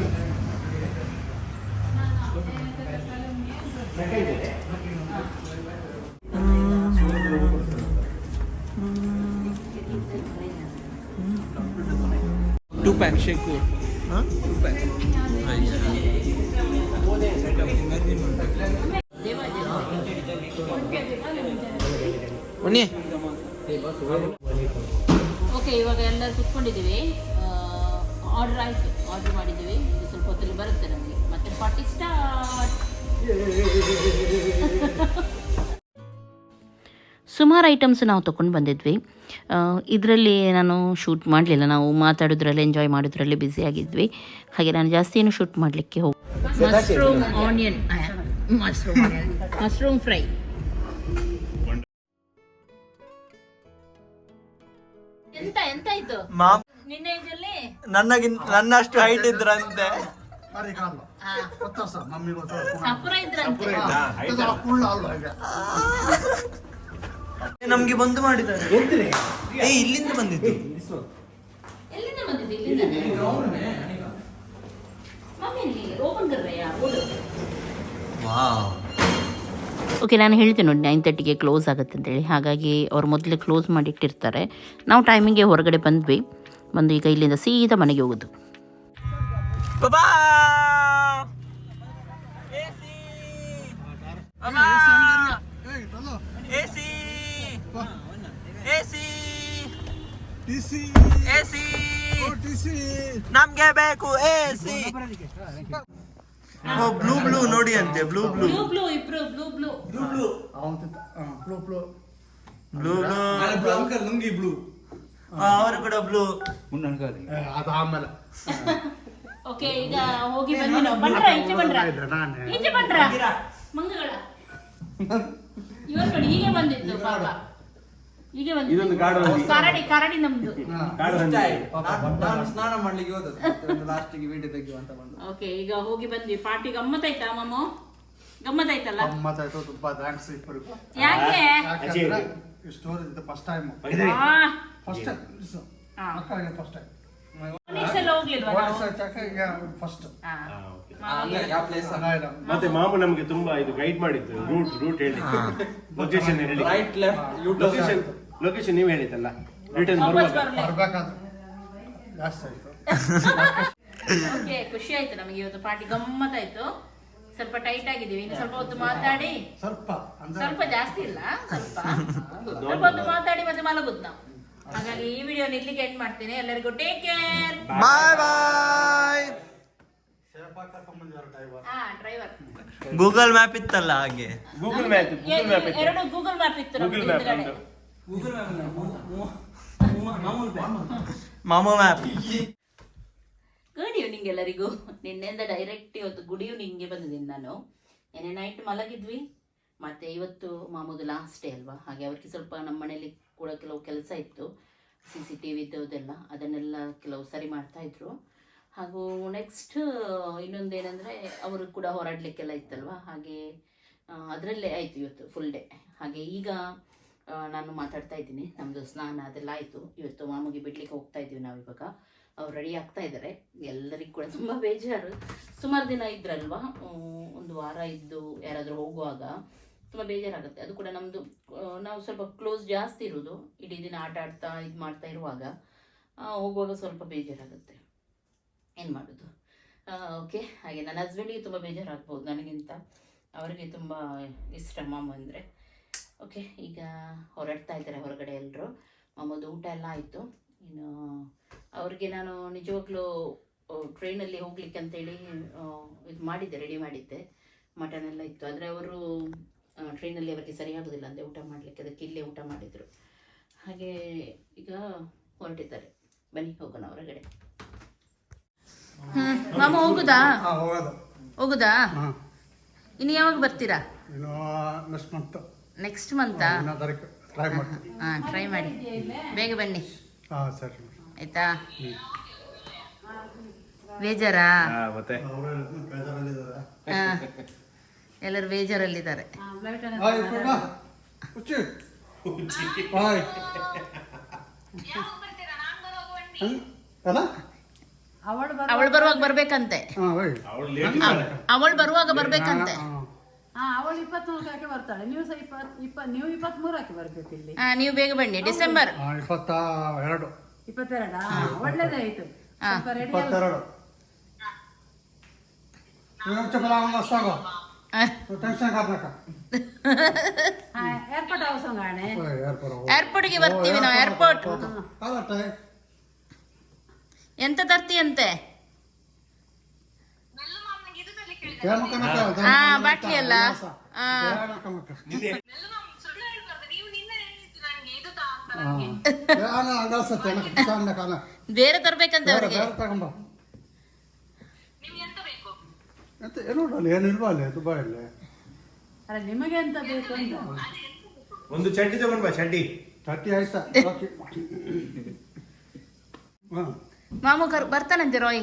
S4: ಬನ್ನಿ
S1: ಓಕೆ ಇವಾಗ ಎಲ್ಲರೂ ಕುತ್ಕೊಂಡಿದ್ದೀವಿ. ಆರ್ಡರ್ ಆಯಿತು. ಆರ್ಡರ್ ಮಾಡಿದ್ದೀವಿ. ಸ್ವಲ್ಪ ಹೊತ್ತಲ್ಲಿ ಬರುತ್ತೆ ನಮಗೆ. ಮತ್ತೆ ಪಾರ್ಟಿ ಸ್ಟಾರ್ಟ್ ಸುಮಾರು ಐಟಮ್ಸ್ ನಾವು ತೊಗೊಂಡು ಬಂದಿದ್ವಿ. ಇದರಲ್ಲಿ ನಾನು ಶೂಟ್ ಮಾಡಲಿಲ್ಲ. ನಾವು ಮಾತಾಡೋದ್ರಲ್ಲಿ ಎಂಜಾಯ್ ಮಾಡೋದ್ರಲ್ಲಿ ಬ್ಯುಸಿ ಆಗಿದ್ವಿ. ಹಾಗೆ ನಾನು ಜಾಸ್ತಿ ಏನು ಶೂಟ್ ಮಾಡಲಿಕ್ಕೆ ಹೋಗಿ mushroom onion mushroom mushroom fry ಎಂತ ಎಂತ ಆಯ್ತು? ನಿನ್ನೆ ಇದರಲ್ಲಿ?
S5: ನನಗಿಂತ ನನ್ನಷ್ಟು ಹೈಟ್ ಇದ್ರಂತೆ.
S1: ಸಪುರ ಇದ್ರಂತೆ.
S5: ನಮ್ಗೆ ಬಂದು ಮಾಡಿದ್ದಾರೆ. ಏ ಇಲ್ಲಿಂದ ಬಂದಿದ್ದು. ವಾವ್.
S1: ಓಕೆ ನಾನು ಹೇಳ್ತೀನಿ ನೋಡಿ ನೈನ್ ತರ್ಟಿಗೆ ಕ್ಲೋಸ್ ಆಗುತ್ತೆ ಅಂತೇಳಿ ಹಾಗಾಗಿ ಅವ್ರು ಮೊದಲೇ ಕ್ಲೋಸ್ ಮಾಡಿಟ್ಟಿರ್ತಾರೆ. ನಾವು ಟೈಮಿಂಗೆ ಹೊರಗಡೆ ಬಂದ್ವಿ. ಬಂದು ಈಗ ಇಲ್ಲಿಂದ ಸೀದಾ ಮನೆಗೆ ಹೋಗೋದು.
S5: ಬಾಬಾ
S2: ಏಯ್ ತಲೋ
S5: AC AC
S2: TC
S5: AC
S2: TC
S5: ನಮ್ಗೆ ಬೇಕು ಎಸಿ ಬ್ಲೂ ಬ್ಲೂ ನೋಡಿ ಅಂತೆ ಬ್ಲೂ ಬ್ಲೂ.
S1: ಬ್ಲೂ ಇಬ್ರು blue blue.
S2: ಅವಂತ blue. Blue
S5: blue. Blue
S4: uncle lungi blue.
S5: ಅವರು ಕೂಡ ಬ್ಲೂ.
S2: ಅದು ಆಮೇಲೆ.
S1: ಓಕೆ ಈಗ ಹೋಗಿ ಬನ್ನಿ. ನಾವು ಬಂದ್ರ ಈಚೆ ಬಂದ್ರ? ಈಚೆ ಬಂದ್ರ? ಮಂಗಗಳ. ನೋಡಿ ಹೀಗೆ ಬಂದಿತ್ತು ಪಾಪ. ಹೀಗೆ
S4: ಇದೊಂದು
S1: ಬಂದಿತ್ತು
S4: ಕಾಡು ಹಂದಿ.
S1: ಕರಡಿ ಕರಡಿ ನಮ್ದು.
S4: ಕಾಡು ಹಂದಿ.
S6: ನಾನು ಸ್ನಾನ ಮಾಡ್ಲಿಕ್ಕೆ ಹೋದದ್ದು. ಲಾಸ್ಟಿಗೆ ವಿಡಿಯೋ ತೆಗೆಯುವ ಅಂತ ಬಂದು.
S1: ಓಕೆ ಈಗ ಹೋಗಿ ಬಂದ್ವಿ. ಪಾರ್ಟಿ ಗಮ್ಮತ್ತಾಯ್ತಾ ಮಮ್ಮ ಗಮ್ಮತ್ತಾಯ್ತಲ್ಲ?
S2: ಗಮ್ಮತ್ತಾಯ್ತು ತುಂಬಾ ಥ್ಯಾಂಕ್ಸ್ ಇಬ್ಬರಿಗೂ
S1: ಯಾಕೆ?
S2: ಯಾಕಂದ್ರೆ ಸ್ಟೋರಿ ಇದು ಫಸ್ಟ್ ಟೈಮ್
S1: ಆ,
S2: ಫಸ್ಟ್ ಟೈಮ್
S1: ಆ.
S2: ಅಕ್ಕಗೆ ಫಸ್ಟ್ ಟೈಮ್
S1: ಹೋಗ್ಲಿಲ್ವಾ ನಾವು?
S2: ಫಸ್ಟ್
S1: ಆ,
S6: ಯಾವ ಪ್ಲೇಸ್
S3: ಮತ್ತೆ ಮಾಮು ನಮ್ಗೆ ತುಂಬಾ ಇದು ಗೈಡ್ ಮಾಡಿದ್ದು. ರೂಟ್ ರೂಟ್ ಹೇಳಿ ಲೊಕೇಶನ್ ಹೇಳಿ
S6: ರೈಟ್ ಲೆಫ್ಟ್
S3: ಲೊಕೇಶನ್ ಲೊಕೇಶನ್ ನೀವು ಹೇಳಿದ್ದಲ್ಲ. ರಿಟರ್ನ್
S1: ಓಕೆ ಖುಷಿ ಆಯ್ತು ನಮಗೆ ಇವತ್ತು ಪಾರ್ಟಿ. ಗಮ್ಮತ್ ಆಯ್ತು. ಸ್ವಲ್ಪ ಟೈಟ್ ಆಗಿದ್ದೀವಿ. ಇನ್ನು ಸ್ವಲ್ಪ ಹೊತ್ತು ಮಾತಾಡಿ.
S2: ಸ್ವಲ್ಪ
S1: ಸ್ವಲ್ಪ ಜಾಸ್ತಿ ಇಲ್ಲ ಸ್ವಲ್ಪ. ಸ್ವಲ್ಪ ಹೊತ್ತು ಮಾತಾಡಿ ಮತ್ತೆ ಮಲಗುದು ನಾವು. ಹಾಗಾಗಿ ಈ ವಿಡಿಯೋ ನಿಲ್ಲಿಗೆ ಎಂಡ್ ಮಾಡ್ತೀನಿ. ಎಲ್ಲರಿಗೂ take care
S5: bye bye Google map ಇತ್ತಲ್ಲ ಹಾಗೆ.
S3: ಗೂಗಲ್ ಮ್ಯಾಪ್
S1: ಎರಡು ಗೂಗಲ್ ಮ್ಯಾಪ್ ಇತ್ತು
S3: ಗೂಗಲ್ ಮ್ಯಾಪ್
S1: ಗುಡ್ ಈವ್ನಿಂಗ್ ಎಲ್ಲರಿಗೂ ನಿನ್ನೆಯಿಂದ ಡೈರೆಕ್ಟ್ ಇವತ್ತು ಗುಡ್ ಈವ್ನಿಂಗ್ಗೆ ಬಂದಿದ್ದೀನಿ ನಾನು. ನೆನ್ನೆ ನೈಟ್ ಮಲಗಿದ್ವಿ ಮತ್ತೆ ಇವತ್ತು ಮಾಮೂದು ಲಾಸ್ಟ್ ಡೇ ಅಲ್ವಾ? ಹಾಗೆ ಅವ್ರಿಗೆ ಸ್ವಲ್ಪ ನಮ್ಮ ಮನೇಲಿ ಕೂಡ ಕೆಲವು ಕೆಲಸ ಇತ್ತು. ಸಿ ಸಿ ಟಿ ವಿದ್ದೆಲ್ಲ ಅದನ್ನೆಲ್ಲ ಕೆಲವು ಸರಿ ಮಾಡ್ತಾ ಇದ್ರು. ಹಾಗೂ ನೆಕ್ಸ್ಟ್ ಇನ್ನೊಂದೇನೆಂದರೆ ಅವರು ಕೂಡ ಹೋರಾಡಲಿಕ್ಕೆಲ್ಲ ಇತ್ತಲ್ವ? ಹಾಗೆ ಅದರಲ್ಲೇ ಆಯಿತು ಇವತ್ತು ಫುಲ್ ಡೇ ಹಾಗೆ ಈಗ ನಾನು ಮಾತಾಡ್ತಾ ಇದ್ದೀನಿ. ನಮ್ಮದು ಸ್ನಾನ ಅದೆಲ್ಲ ಆಯಿತು. ಇವತ್ತು ಮಾಮೂಲಿ ಬಿಡ್ಲಿಕ್ಕೆ ಹೋಗ್ತಾ ಇದ್ದೀವಿ ನಾವು ಇವಾಗ. ಅವ್ರು ರೆಡಿ ಆಗ್ತಾ ಇದ್ದಾರೆ. ಎಲ್ಲರಿಗೂ ಕೂಡ ತುಂಬ ಬೇಜಾರು. ಸುಮಾರು ದಿನ ಇದ್ರಲ್ವಾ? ಒಂದು ವಾರ ಇದ್ದು ಯಾರಾದರೂ ಹೋಗುವಾಗ ತುಂಬ ಬೇಜಾರಾಗುತ್ತೆ. ಅದು ಕೂಡ ನಮ್ಮದು ನಾವು ಸ್ವಲ್ಪ ಕ್ಲೋಸ್ ಜಾಸ್ತಿ ಇರೋದು. ಇಡೀ ದಿನ ಆಟ ಆಡ್ತಾ, ಇದು ಮಾಡ್ತಾ ಇರುವಾಗ ಹೋಗುವಾಗ ಸ್ವಲ್ಪ ಬೇಜಾರಾಗುತ್ತೆ. ಏನು ಮಾಡೋದು? ಓಕೆ ಹಾಗೆ ನನ್ನ ಹಸ್ಬೆಂಡಿಗೆ ತುಂಬ ಬೇಜಾರಾಗ್ಬೋದು ನನಗಿಂತ. ಅವರಿಗೆ ತುಂಬ ಇಷ್ಟ ಮಾಮ ಅಂದರೆ. ಓಕೆ ಈಗ ಹೊರಡ್ತಾ ಇದ್ದಾರೆ ಹೊರಗಡೆ ಎಲ್ಲರೂ ಮಾಮದು ಊಟ ಎಲ್ಲ ಆಯಿತು. ಇನ್ನು ಅವ್ರಿಗೆ ನಾನು ನಿಜವಾಗ್ಲೂ ಟ್ರೈನಲ್ಲಿ ಹೋಗ್ಲಿಕ್ಕೆ ಅಂತೇಳಿ ಇದು ಮಾಡಿದ್ದೆ ರೆಡಿ ಮಾಡಿದ್ದೆ. ಮಟನ್ ಎಲ್ಲ ಇತ್ತು. ಆದರೆ ಅವರು ಟ್ರೈನಲ್ಲಿ ಅವರಿಗೆ ಸರಿಯಾಗೋದಿಲ್ಲ ಅಂದರೆ ಊಟ ಮಾಡಲಿಕ್ಕೆ ಅದಕ್ಕೆ ಇಲ್ಲೇ ಊಟ ಮಾಡಿದರು. ಹಾಗೆ ಈಗ ಹೊರಟಿದ್ದಾರೆ. ಬನ್ನಿ ಹೋಗೋಣ ಹೊರಗಡೆ. ಮಾಮ ಹೋಗುದಾ?
S2: ಹೋಗೋದು.
S1: ಇನ್ನು ಯಾವಾಗ ಬರ್ತೀರಾ?
S2: ನೆಕ್ಸ್ಟ್ ಮಂತ್ ಟ್ರೈ ಮಾಡ್ತೀನಿ.
S1: ಹಾಂ ಟ್ರೈ ಮಾಡಿ. ಬೇಗ ಬನ್ನಿ.
S2: ಹಾಂ ಸರಿ
S1: ಆಯ್ತಾ? ಬೇಜಾರಾ?
S3: ಮತ್ತೆ?
S1: ಎಲ್ಲರೂ ಬೇಜಾರಲ್ಲಿದ್ದಾರೆ. ಅವಳು ಬರುವಾಗ ಬರ್ಬೇಕಂತೆ.
S3: ಅವಳು
S1: ಬರುವಾಗ ಬರ್ಬೇಕಂತೆ.
S2: ಹಾಂ
S7: ಅವಳು ಇಪ್ಪತ್ನಾಲ್ಕಕ್ಕೆ ಬರ್ತಾಳೆ. ನೀವು ಸಹ ಇಪ್ಪತ್ ಇಪ್ಪ ನೀವು ಇಪ್ಪತ್ಮೂರಕ್ಕೆ ಬರ್ಬೇಕು ಇಲ್ಲಿ.
S1: ನೀವು ಬೇಗ ಬನ್ನಿ. ಡಿಸೆಂಬರ್.
S2: ಇಪ್ಪತ್ತ ಎರಡು.
S7: ಇಪ್ಪತ್ತೆರಡಾ. ಒಳ್ಳೇದಾಯ್ತು. ಸ್ವಲ್ಪ ರೆಡಿ
S2: ಇಪ್ಪತ್ತೆರಡು. ಚಪ್ಪಲ ಸಾಗೋ ಟೆನ್ಷನ್ ಕಾರ್ನಾಕ
S7: ಏರ್ಪೋರ್ಟ್
S1: ಏರ್ಪೋರ್ಟ್ಗೆ ಬರ್ತೀವಿ ನಾವು ಏರ್ಪೋರ್ಟ್ ಎಂತ ತರ್ತೀಯಂತೆ? ಹಾ ಬಾಟ್ಲಿ ಅಲ್ಲ ಹಾ. ಬೇರೆ ತರ್ಬೇಕಂತ ಅವ್ರಿಗೆ.
S2: ಅಲ್ಲಿ
S7: ನಿಮಗೆ ಬೇಕು ಅಂತ.
S3: ಒಂದು ಚಡ್ಡಿ ತಗೊಂಡ್ ಬಾ ಚಡ್ಡಿ.
S2: ತರ್ಟಿ ಆಯ್ತಾ?
S1: ಮಾಮು ಕರ್ ಬರ್ತಾನಂತೆ ರೋಯ್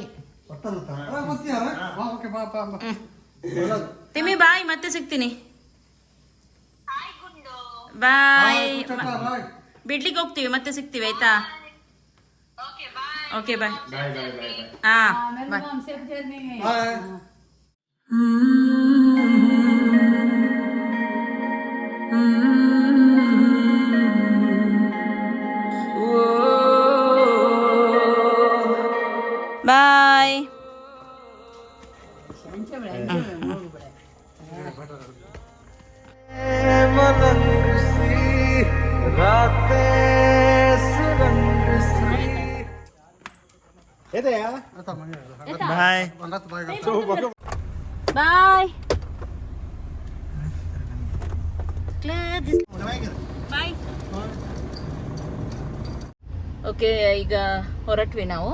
S1: ತಿಮ್ಮಿ ಬಾಯ್ ಮತ್ತೆ ಸಿಗ್ತೀನಿ. ಬಾಯ್. ಬಿಡ್ಲಿಕ್ಕೆ ಹೋಗ್ತೀವಿ ಮತ್ತೆ ಸಿಗ್ತೀವಿ ಆಯ್ತಾ? Okay bye. ಹಾ. ಬಾಯ್.
S2: ಬಾಯ್
S1: ಓಕೆ ಈಗ ಹೊರಟ್ವಿ ನಾವು.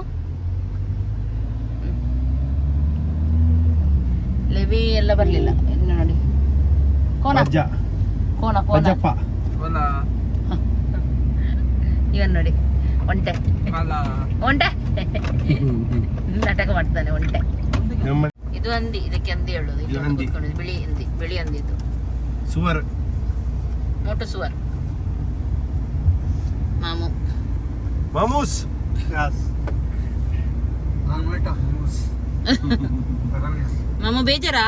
S1: ಲೆವಿ ಎಲ್ಲ ಬರಲಿಲ್ಲ. ನೋಡಿ. ಕೋನ. ಕೋನ ಕೋನ.
S3: ಅಜ್ಜಪ್ಪ
S1: ಇವನ್ ನೋಡಿ. ಒಂಟೆ. ಒಂಟೆ. ನಾಟಕ ಮಾಡ್ತಾನೆ ಒಂಟೆ. ಇದು ಅಂದಿ ಇದಕ್ಕೆ ಅಂದಿ ಹೇಳುದು. ಇಲ್ಲಿ
S3: ಇದು
S1: ಬಿಳಿ ಹಂದಿ ಬಿಳಿ ಹಂದಿ ಇದು
S3: ಸುವರ್.
S1: ಮೋಟು ಸುವರ್. ಮಾಮು.
S3: ಮಾಮೂಸ್.
S1: ಮಾಮು ಬೇಜಾರಾ?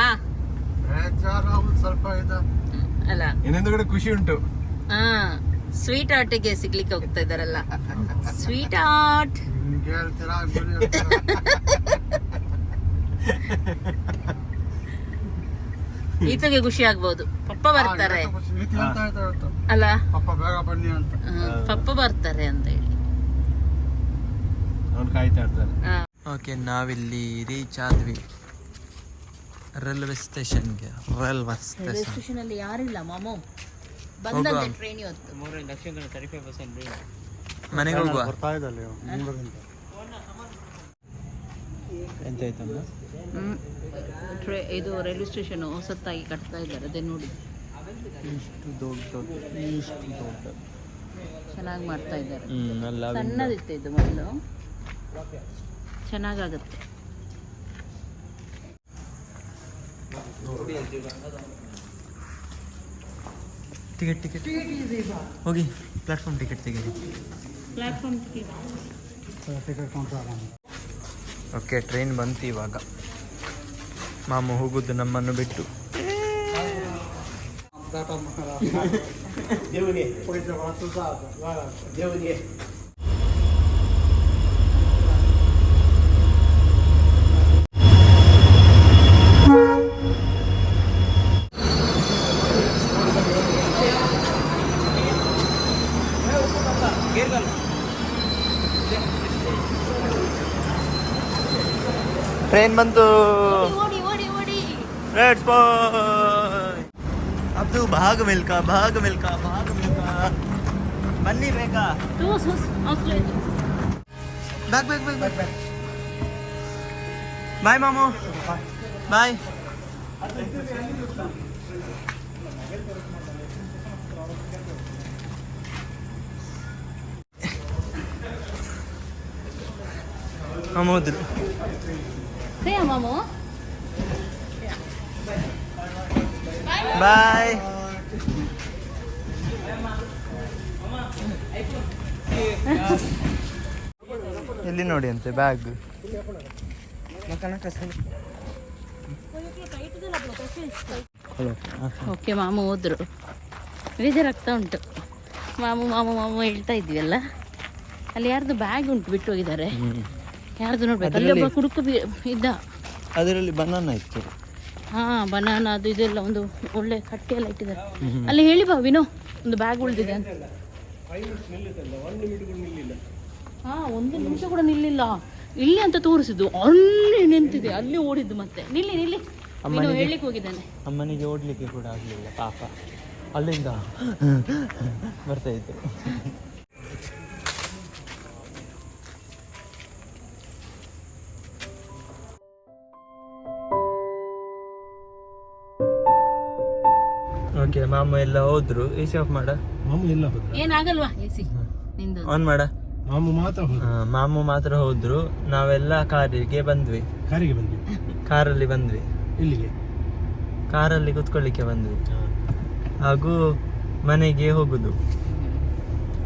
S2: ಬೇಜಾರು ಸ್ವಲ್ಪ ಇದೆ.
S1: ಅಲ್ಲ.
S3: ಇನ್ನೊಂದು ಕಡೆ ಖುಷಿ ಉಂಟು.
S1: ಹಾ. ಸ್ವೀಟ್ ಆರ್ಟಿಗೆ ಸಿಗ್ಲಿಕ್ಕೆ ಹೋಗ್ತಾ ಇದಾರಲ್ಲ ಸ್ವೀಟ್ ಆರ್ಟ್ ಈತಗೆ ಖುಷಿ ಆಗ್ಬೋದು. ಪಪ್ಪ ಬರ್ತಾರೆ. ಅಲ್ಲ?
S2: ಪಪ್ಪ ಬೇಗ ಬನ್ನಿ ಅಂತ
S1: ಪಪ್ಪ ಬರ್ತಾರೆ ಅಂತ ಹೇಳಿ.
S5: ಓಕೆ ನಾವಿಲ್ಲಿ ರೀಚ್ ಆದ್ವಿ. ರೈಲ್ವೆ ಸ್ಟೇಷನ್ಗೆ. Railway
S1: railway
S5: station.
S1: ಸ್ಟೇಷನ್ ಅಲ್ಲಿ ಯಾರಿಲ್ಲ ಮಾಮು? ಬಂದಂತೆ. ಟ್ರೈನ್ ಇವತ್ತು.
S5: ಮನೆಗೆ ಹೋಗುವ?
S2: ಬರ್ತಾ ಇದ್ದಲ್ಲಿ ಮೂರರಿಂದ
S5: ಎಂತ ಆಯ್ತಮ್ಮ?
S1: ಹ್ಮ್. ಟ್ರೇ ಇದು ರೈಲ್ವೆ ಸ್ಟೇಷನ್ ಹೊಸತ್ತಾಗಿ ಕಟ್ತಾ ಇದ್ದಾರೆ ಅದೇ ನೋಡಿ.
S5: ಇಷ್ಟು ದೊಡ್ಡ ಇಷ್ಟು ದೊಡ್ಡ.
S1: ಚೆನ್ನಾಗಿ ಮಾಡ್ತಾ ಇದ್ದಾರೆ. ಸಣ್ಣದಿತ್ತು ಇದು ಮೊದಲು. ಚೆನ್ನಾಗಾಗುತ್ತೆ.
S5: ಟಿಕೆಟ್ ಟಿಕೆಟ್ ಹೋಗಿ ಪ್ಲಾಟ್ಫಾರ್ಮ್ ಟಿಕೆಟ್ ತೆಗೀರಿ.
S1: ಪ್ಲಾಟ್ಫಾರ್ಮ್ ಟಿಕೆಟ್
S5: ಓಕೆ ಟ್ರೈನ್ ಬಂತು ಇವಾಗ. ಮಾಮು ಹೋಗುದು ನಮ್ಮನ್ನು ಬಿಟ್ಟು.
S3: ದೇವನಿಗೆ.
S5: ಟ್ರೈನ್ ಬಂತು
S1: ಓಡಿ ಓಡಿ ಓಡಿ
S5: ರೆಡ್ ಬಾಯ್ ಅಬ್ದು ಭಾಗ ಮಿಲ್ಕ ಭಾಗ ಮಿಲ್ಕ ಭಾಗ ಮಿಲ್ಕ. ಬನ್ನಿ ಬೇಕಾ
S1: ಟೂಸ್ ಹುಸ್ ಹೌಸ್ಲು ಇದು
S5: back back back back bye ಮಾಮು. Bye ಮಾಮ ಹೋದ್ರು
S1: ಕೈ Bye!
S5: ಬಾಯ್ ಎಲ್ಲಿ ನೋಡಿ ಅಂತೆ? ಬ್ಯಾಗ್
S1: ಓಕೆ ಮಾಮು ಹೋದ್ರು. ಬೇಜಾರಾಗ್ತಾ ಉಂಟು. ಮಾಮು ಮಾಮು ಮಾಮು ಹೇಳ್ತಾ ಇದ್ವಿ ಅಲ್ಲಿ? ಯಾರ್ದು ಬ್ಯಾಗ್ ಉಂಟು ಬಿಟ್ಟು ಹೋಗಿದ್ದಾರೆ. ಯಾರ್ದು ನೋಡ್ಬೇಕು? ಅಲ್ಲಿ ಒಬ್ಬ ಕುಡುಕು ಇದ್ದ.
S5: ಅದರಲ್ಲಿ ಬನಾನ ಇತ್ತು.
S1: ಹಾ ಬನಾನ ಅದು ಇದೆಲ್ಲ ಒಂದು ಒಳ್ಳೆ ಕಟ್ಟಿ ಎಲ್ಲ ಇಟ್ಟಿದ್ದಾರೆ ಅಲ್ಲಿ ಹೇಳಿ ಬಾ ವಿನೋ ಒಂದು ಬ್ಯಾಗ್ ಉಳಿದಿದೆ ಅಂತ. ಹಾ ಒಂದು ನಿಮಿಷ ಕೂಡ ನಿಲ್ಲಿಲ್ಲ. ಇಲ್ಲಿ ಅಂತ ತೋರಿಸಿದ್ದು ಅಲ್ಲಿ ನಿಂತಿದೆ ಅಲ್ಲಿ ಓಡಿದ್ದು ಮತ್ತೆ. ನಿಲ್ಲಿ ನಿಲ್ಲಿ. ವಿನೋ ಹೇಳಲಿಕ್ಕೆ ಹೋಗಿದ್ದಾನೆ.
S5: ಅಮ್ಮನಿಗೆ ಓಡ್ಲಿಕ್ಕೆ ಕೂಡ ಆಗಲಿಲ್ಲ ಪಾಪ. ಅಲ್ಲಿಂದ ಬರ್ತಾ ಇತ್ತು ಓಕೆ ಮಾಮ ಎಲ್ಲ ಹೋದ್ರು. ಎಸಿ ಸಿ ಆಫ್ ಮಾಡ.
S2: ಮಾಮು ಎಲ್ಲ ಹೋದ್ರ.
S1: ಏನಾಗಲ್ವಾ ಎಸಿ ನಿಂದು?
S5: ಆನ್ ಮಾಡ.
S2: ಮಾಮು ಮಾತ್ರ
S5: ಹೋದ್ರು. ಮಾಮು ಮಾತ್ರ ಹೋದ್ರು. ನಾವೆಲ್ಲ ಕಾರಿಗೆ ಬಂದ್ವಿ.
S2: ಕಾರಿಗೆ ಬಂದ್ವಿ.
S5: ಕಾರಲ್ಲಿ ಬಂದ್ವಿ.
S2: ಇಲ್ಲಿಗೆ
S5: ಕಾರಲ್ಲಿ ಕುತ್ಕೊಳ್ಳಿಕ್ಕೆ ಬಂದ್ವಿ. ಹಾಗೂ ಮನೆಗೆ ಹೋಗುದು.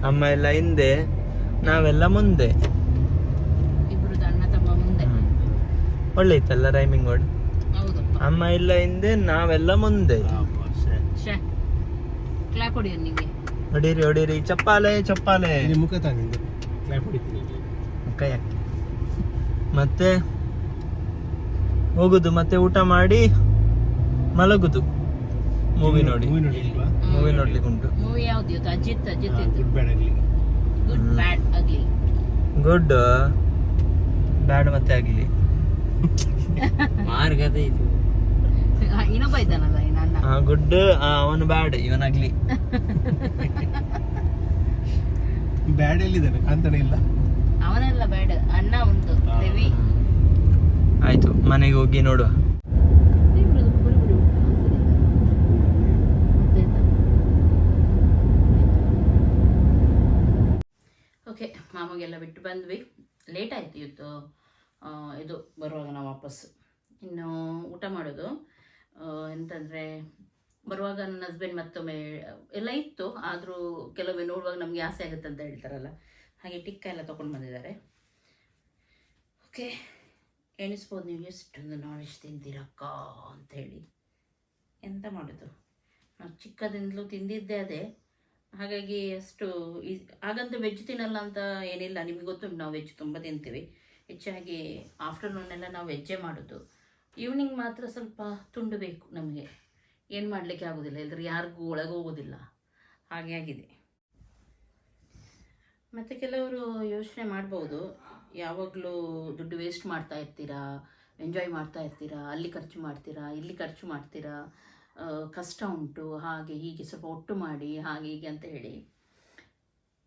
S5: ಅಮ್ಮ ಎಲ್ಲ ಹಿಂದೆ ನಾವೆಲ್ಲ ಮುಂದೆ. ಒಳ್ಳೆ ಇತ್ತಲ್ಲ ರೈಮಿಂಗ್ ವರ್ಡ್ ಅಮ್ಮ ಇಲ್ಲ ಹಿಂದೆ ನಾವೆಲ್ಲ ಮುಂದೆ.
S1: ಕ್ಲಾಪ್ ಹೊಡಿಯೋದು ನಿಮಗೆ
S5: ಹೊಡೀರಿ ಹೊಡೀರಿ. ಚಪ್ಪಾಲೆ ಚಪ್ಪಾಲೆ
S2: ನಿಮ್ಮ ಮುಖ ತಾನಿಂದು ಕ್ಲಾಪ್ ಹೊಡಿತೀನಿ
S5: ಕೈ ಹಾಕಿ ಮತ್ತೆ ಹೋಗುದು ಮತ್ತೆ ಊಟ ಮಾಡಿ ಮಲಗುದು. ಮೂವಿ ನೋಡಿ.
S2: ಮೂವಿ ನೋಡಿಲ್ವಾ
S5: ಮೂವಿ ನೋಡ್ಲಿಕ್ಕೆ ಉಂಟು
S1: ಮೂವಿ ಯಾವ್ದು ಇವತ್ತು Ajith Ajith
S2: Good Bad Ugly
S1: Good Bad Ugly
S5: Good Bad ಮತ್ತೆ ಆಗ್ಲಿ
S4: ಮಾರ್ಗದ ಇದು.
S1: ಇನ್ನೊಬ್ಬ ಇದ್ದಾನಲ್ಲ
S5: ಗುಡ್ ಅವನು ಬ್ಯಾಡ್ ಇವನಾಗ್ಲಿ
S2: ಬ್ಯಾಡ್ ಎಲ್ಲಿದ್ದಾನೆ? ಕಾಂತಾನೆ ಇಲ್ಲ?
S1: ಅವನೆಲ್ಲ ಬ್ಯಾಡ್ ಅಣ್ಣ ಉಂಟು ರವಿ
S5: ಆಯ್ತು ಮನೆಗೆ ಹೋಗಿ ನೋಡುವ.
S1: ಓಕೆ ಮಾಮಗೆಲ್ಲ ಬಿಟ್ಟು ಬಂದ್ವಿ. ಲೇಟ್ ಆಯ್ತು ಇವತ್ತು. ಇದು ಬರುವಾಗ ನಾವು ವಾಪಸ್. ಇನ್ನು ಊಟ ಮಾಡೋದು. ಎಂತಂದ್ರೆ, ಬರುವಾಗ ನನ್ನ ಹಸ್ಬೆಂಡ್ ಮತ್ತೊಮ್ಮೆ, ಎಲ್ಲ ಇತ್ತು, ಆದರೂ ಕೆಲವೊಮ್ಮೆ ನೋಡುವಾಗ ನಮಗೆ ಆಸೆ ಆಗುತ್ತೆ ಅಂತ ಹೇಳ್ತಾರಲ್ಲ. ಹಾಗೆ ಟಿಕ್ಕ ಎಲ್ಲ ತೊಗೊಂಡು ಬಂದಿದ್ದಾರೆ. ಓಕೆ, ಎಣಿಸ್ಬೋದು ನೀವು ಎಷ್ಟೊಂದು ನಾಲೆಜ್ ತಿಂತೀರಕ್ಕ ಅಂತ ಹೇಳಿ. ಎಂತ ಮಾಡೋದು? ನಾವು ಚಿಕ್ಕದಿಂದಲೂ ತಿಂದಿದ್ದೆ ಅದೇ. ಹಾಗಾಗಿ ಅಷ್ಟು ಹಾಗಂತ ವೆಜ್ ತಿನ್ನಲ್ಲ ಅಂತ ಏನಿಲ್ಲ. ನಿಮಗೆ ಗೊತ್ತುಂಟು, ನಾವು ವೆಜ್ ತುಂಬ ತಿಂತೀವಿ. ಹೆಚ್ಚಾಗಿ ಆಫ್ಟರ್ನೂನ್ ಎಲ್ಲ ನಾವು ವೆಜ್ಜೇ ಮಾಡೋದು. ಈವ್ನಿಂಗ್ ಮಾತ್ರ ಸ್ವಲ್ಪ ತುಂಡಬೇಕು ನಮಗೆ. ಏನು ಮಾಡಲಿಕ್ಕೆ ಆಗೋದಿಲ್ಲ ಎಲ್ಲರೂ ಯಾರಿಗೂ ಒಳಗೆ ಹೋಗೋದಿಲ್ಲ. ಹಾಗೆ ಆಗಿದೆ. ಮತ್ತು ಕೆಲವರು ಯೋಚನೆ ಮಾಡ್ಬೋದು, ಯಾವಾಗಲೂ ದುಡ್ಡು ವೇಸ್ಟ್ ಮಾಡ್ತಾ ಇರ್ತೀರಾ ಎಂಜಾಯ್ ಮಾಡ್ತಾ ಇರ್ತೀರಾ, ಅಲ್ಲಿ ಖರ್ಚು ಮಾಡ್ತೀರಾ, ಇಲ್ಲಿ ಖರ್ಚು ಮಾಡ್ತೀರಾ ಕಷ್ಟ ಉಂಟು, ಹಾಗೆ ಹೀಗೆ ಸ್ವಲ್ಪ ಒಟ್ಟು ಮಾಡಿ, ಹಾಗೆ ಹೀಗೆ ಅಂತ ಹೇಳಿ.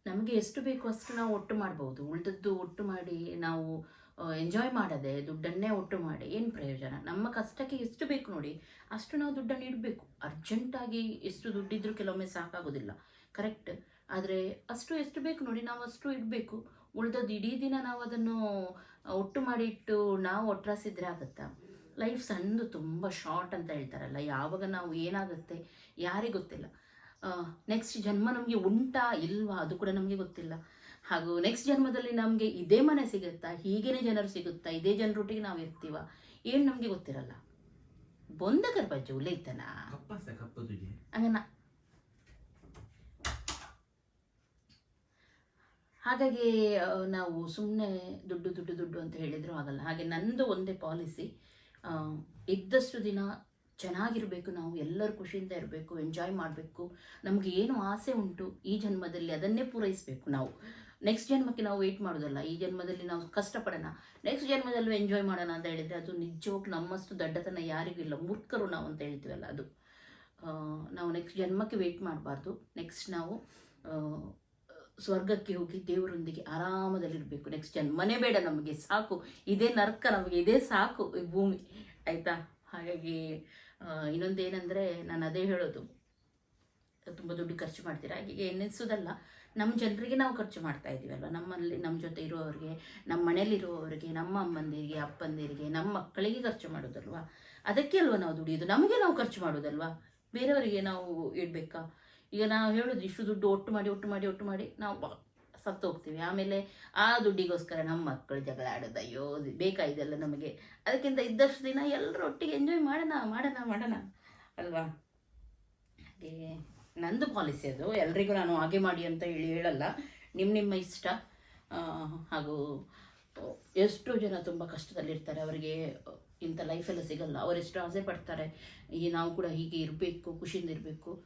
S1: ನಮಗೆ ಎಷ್ಟು ಬೇಕು ಅಷ್ಟು ನಾವು ಒಟ್ಟು ಮಾಡ್ಬೋದು. ಉಳಿದದ್ದು ಒಟ್ಟು ಮಾಡಿ ನಾವು ಎಂಜಾಯ್ ಮಾಡದೆ ದುಡ್ಡನ್ನೇ ಒಟ್ಟು ಮಾಡಿ, ಏನು ಪ್ರಯೋಜನ? ನಮ್ಮ ಕಷ್ಟಕ್ಕೆ ಎಷ್ಟು ಬೇಕು ನೋಡಿ, ಅಷ್ಟು ನಾವು ದುಡ್ಡನ್ನು ಇಡಬೇಕು. ಅರ್ಜೆಂಟಾಗಿ ಎಷ್ಟು ದುಡ್ಡಿದ್ರೂ ಕೆಲವೊಮ್ಮೆ ಸಾಕಾಗೋದಿಲ್ಲ. ಕರೆಕ್ಟ್ ಆದರೆ ಅಷ್ಟು ಎಷ್ಟು ಬೇಕು ನೋಡಿ, ನಾವು ಅಷ್ಟು ಇಡಬೇಕು. ಉಳಿದದ್ದು ಇಡೀ ದಿನ ನಾವು ಅದನ್ನು ಒಟ್ಟು ಮಾಡಿ ಇಟ್ಟು ನಾವು ಒಟ್ರಾಸಿದ್ರೆ ಆಗುತ್ತಾ? ಲೈಫ್ ಸಣ್ಣದು, ತುಂಬ ಶಾರ್ಟ್ ಅಂತ ಹೇಳ್ತಾರಲ್ಲ, ಯಾವಾಗ ನಾವು ಏನಾಗುತ್ತೆ, ಯಾರಿಗೆ ಗೊತ್ತಿಲ್ಲ. ನೆಕ್ಸ್ಟ್ ಜನ್ಮ ನಮಗೆ ಉಂಟಾ, ಇಲ್ವಾ, ಅದು ಕೂಡ ನಮಗೆ ಗೊತ್ತಿಲ್ಲ. ಹಾಗೂ ನೆಕ್ಸ್ಟ್ ಜನ್ಮದಲ್ಲಿ ನಮಗೆ ಇದೇ ಮನೆ ಸಿಗುತ್ತಾ ಹೀಗೇನೆ ಜನರು ಸಿಗುತ್ತಾ ಇದೇ ಜನರೊಟ್ಟಿಗೆ ನಾವು ಇರ್ತೀವ ಏನು ನಮಗೆ ಗೊತ್ತಿರಲ್ಲ. ಬೊಂದ ಬಜ್ಜು ಉಲೈತನ ಹಂಗನ ಹಾಗಾಗಿ ನಾವು ಸುಮ್ಮನೆ ದುಡ್ಡು ದುಡ್ಡು ದುಡ್ಡು ಅಂತ ಹೇಳಿದ್ರು ಆಗಲ್ಲ. ಹಾಗೆ ನಂದು ಒಂದೇ ಪಾಲಿಸಿ ಇದ್ದಷ್ಟು ದಿನ ಚೆನ್ನಾಗಿರಬೇಕು ನಾವು ಎಲ್ಲರೂ ಖುಷಿಯಿಂದ ಇರಬೇಕು ಎಂಜಾಯ್ ಮಾಡಬೇಕು. ನಮಗೆ ಏನು ಆಸೆ ಉಂಟು ಈ ಜನ್ಮದಲ್ಲಿ ಅದನ್ನೇ ಪೂರೈಸಬೇಕು ನಾವು. ನೆಕ್ಸ್ಟ್ ಜನ್ಮಕ್ಕೆ ನಾವು ವೇಟ್ ಮಾಡೋದಲ್ಲ, ಈ ಜನ್ಮದಲ್ಲಿ ನಾವು ಕಷ್ಟಪಡೋಣ. ನೆಕ್ಸ್ಟ್ ಜನ್ಮದಲ್ಲೂ ಎಂಜಾಯ್ ಮಾಡೋಣ ಅಂತ ಹೇಳಿದರೆ ಅದು ನಿಜವಾಗ್ಲೂ ನಮ್ಮಷ್ಟು ದಡ್ಡತನ ಯಾರಿಗೂ ಇಲ್ಲ. ಮೂರ್ಖರು ನಾವು ಅಂತ ಹೇಳ್ತೀವಲ್ಲ ಅದು. ನಾವು ನೆಕ್ಸ್ಟ್ ಜನ್ಮಕ್ಕೆ ವೆಯ್ಟ್ ಮಾಡಬಾರ್ದು. ನೆಕ್ಸ್ಟ್ ನಾವು ಸ್ವರ್ಗಕ್ಕೆ ಹೋಗಿ ದೇವರೊಂದಿಗೆ ಆರಾಮದಲ್ಲಿರಬೇಕು. ನೆಕ್ಸ್ಟ್ ಜನ್ಮನೇ ಬೇಡ ನಮಗೆ, ಸಾಕು. ಇದೇ ನರ್ಕ ನಮಗೆ, ಇದೇ ಸಾಕು ಈ ಭೂಮಿ. ಆಯಿತಾ? ಹಾಗಾಗಿ ಇನ್ನೊಂದೇನೆಂದರೆ ನಾನು ಅದೇ ಹೇಳೋದು. ತುಂಬ ದುಡ್ಡು ಖರ್ಚು ಮಾಡ್ತೀರಾ? ಹೀಗೆ ಎನ್ನಿಸೋದಲ್ಲ ನಮ್ಮ ಜನರಿಗೆ ನಾವು ಖರ್ಚು ಮಾಡ್ತಾ ಇದ್ದೀವಲ್ವ ನಮ್ಮಲ್ಲಿ ನಮ್ಮ ಜೊತೆ ಇರುವವರಿಗೆ ನಮ್ಮ ಮನೇಲಿರುವವರಿಗೆ ನಮ್ಮ ಅಮ್ಮಂದಿರಿಗೆ, ಅಪ್ಪಂದಿರಿಗೆ ನಮ್ಮ ಮಕ್ಕಳಿಗೆ ಖರ್ಚು ಮಾಡೋದಲ್ವಾ? ಅದಕ್ಕೆ ಅಲ್ವಾ ನಾವು ದುಡಿಯೋದು? ನಮಗೆ ನಾವು ಖರ್ಚು ಮಾಡೋದಲ್ವಾ? ಬೇರೆಯವರಿಗೆ ನಾವು ಇಡಬೇಕಾ? ಈಗ ನಾವು ಹೇಳೋದು, ಇಷ್ಟು ದುಡ್ಡು ಒಟ್ಟು ಮಾಡಿ ಒಟ್ಟು ಮಾಡಿ ಒಟ್ಟು ಮಾಡಿ ನಾವು ಸತ್ತು ಹೋಗ್ತೀವಿ. ಆಮೇಲೆ ಆ ದುಡ್ಡಿಗೋಸ್ಕರ ನಮ್ಮ ಮಕ್ಕಳು ಜಗಳ ಆಡೋದು, ಅಯ್ಯೋ ಬೇಕಾ ಇದೆಲ್ಲ ನಮಗೆ? ಅದಕ್ಕಿಂತ ಇದ್ದಷ್ಟು ದಿನ ಎಲ್ಲರೂ ಒಟ್ಟಿಗೆ ಎಂಜಾಯ್ ಮಾಡೋಣ ಮಾಡೋಣ ಮಾಡೋಣ. ಅಲ್ವಾ? ಹಾಗೆ ನಂದು ಪಾಲಿಸಿ ಅದು. ಎಲ್ರಿಗೂ ನಾನು ಹಾಗೆ ಮಾಡಿ ಅಂತ ಹೇಳಿ ಹೇಳಲ್ಲ. ನಿಮ್ಮ ನಿಮ್ಮ ಇಷ್ಟ. ಹಾಗೂ ಎಷ್ಟೋ ಜನ ತುಂಬ ಕಷ್ಟದಲ್ಲಿರ್ತಾರೆ. ಅವರಿಗೆ ಇಂಥ ಲೈಫೆಲ್ಲ ಸಿಗಲ್ಲ. ಅವರೆಷ್ಟು ಆಸೆ ಪಡ್ತಾರೆ. ಈ ನಾವು ಕೂಡ ಹೀಗೆ ಇರಬೇಕು, ಖುಷಿಯಿಂದ ಇರಬೇಕು.